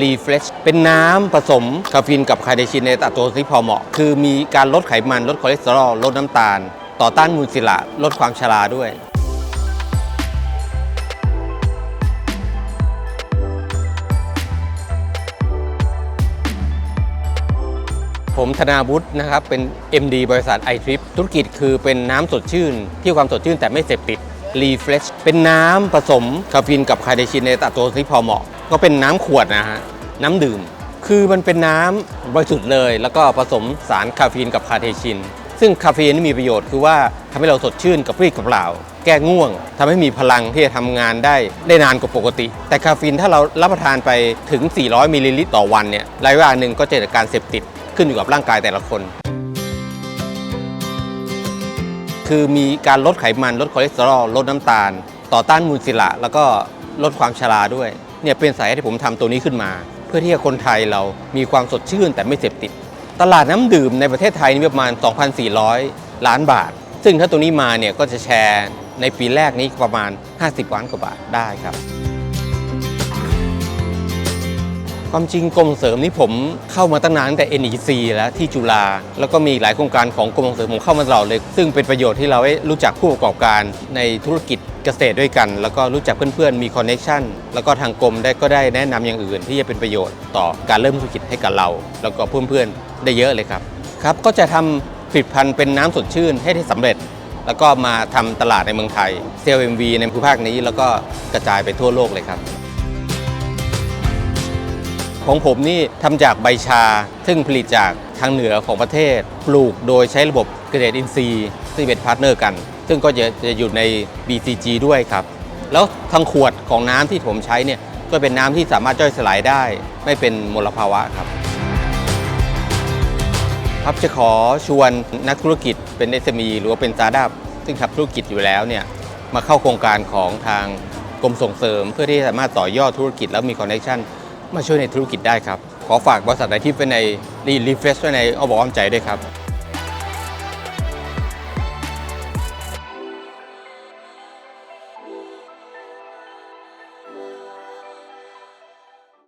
รีเฟรชเป็นน้ำผสมคาเฟอีนกับไคเดชินในอัตราที่พอเหมาะ คือมีการลดไขมัน ลดคอเลสเตอรอล ลดน้ำตาล ต่อต้านมูลสิระลดความชราด้วยผมธนาวุฒินะครับ เป็น MD บริษัท i t r i p ธุรกิจคือเป็นน้ำสดชื่น ที่ความสดชื่นแต่ไม่เสพติด Refresh เป็นน้ำผสมคาเฟอีนกับไคเดชินในอัตราที่พอเหมาะ ก็เป็นน้ำขวดนะฮะน้ำดื่ม คือมันเป็นน้ำบริสุทธิ์เลย แล้วก็ผสมสารคาเฟอีนกับคาเดชิน ซึ่งคาเฟอีนนี่มีประโยชน์คือว่าทำให้เราสดชื่นกับปรี้กับเปล่า แก้ง่วงทำให้มีพลังที่จะทำงานได้ได้นานกว่าปกติ แต่คาเฟอีนถ้าเรารับประทานไปถึง 400มิลลิลิตรต่อวันเนี่ยระยวลาหนึ่งก็จะเกิดการเสพติดขึ้นอยู่กับร่างกายแต่ละคนคือมีการลดไขมันลดคอเลสเตอรอล ลดน้ำตาล ต่อต้านมูลสิระแล้วก็ลดความชราด้วย เนี่ยเป็นสาเหตุที่ผมทำตัวนี้ขึ้นมา เพื่อที่ให้คนไทยเรามีความสดชื่นแต่ไม่เสพติด ตลาดน้ำดื่มในประเทศไทยนี่ประมาณ 2,400 ล้านบาท ซึ่งถ้าตัวนี้มาเนี่ยก็จะแชร์ในปีแรกนี้ประมาณ 50ล้านกว่าบาทได้ครับ ความจริงกรมเสริมนี่ผมเข้ามาตั้งนานตั้งแต่ NEC แล้วที่จุฬาแล้วก็มีหลายโครงการของกรมส่งเสริมผมเข้ามาตลอดเลย ซึ่งเป็นประโยชน์ที่เราได้รู้จักผู้ประกอบการในธุรกิจ เกษตรด้วยกัน แล้วก็รู้จักเพื่อนๆ มีคอนเน t ชันแล้วก็ทางกรมได้ก็ได้แนะนำอย่างอื่น ที่จะเป็นประโยชน์ต่อการเริ่มธุรกิจให้กับเรา แล้วก็เพื่อนๆได้เยอะเลยครับครับก็จะทำผลิตภัณฑ์เป็นน้ำสดชื่นให้ได้สำเร็จ แล้วก็มาทำตลาดในเมืองไทยเซลล์ MV ในภูมิภาคนี้แล้วก็กระจายไปทั่วโลกเลยครับของผมนี่ทำจากใบชา ซึ่งผลิตจากทางเหนือของประเทศ ปลูกโดยใช้ระบบ เกษตรอินทรีย์ซึ่งเป็นพาร์ทเนอร์กัน ซึ่งก็จะจะอยู่ใน BCG ด้วยครับ แล้วทางขวดของน้ำที่ผมใช้เนี่ยก็เป็นน้ำที่สามารถย่อยสลายได้ ไม่เป็นมลภาวะครับครับจะขอชวนนักธุรกิจเป็น SME หรือว่าเป็นสตาร์ทอัพซึ่งทำธุรกิจอยู่แล้วเนี่ยมาเข้าโครงการของทางกรมส่งเสริม เพื่อที่จะสามารถต่อยอดธุรกิจแล้วมีคอนเนคชั่นมาช่วยในธุรกิจได้ครับ ขอฝากบริษัทไอทิพย์ไว้ในรีเฟรชไว้ในอ้อมอกอ้อมใจด้วยครับ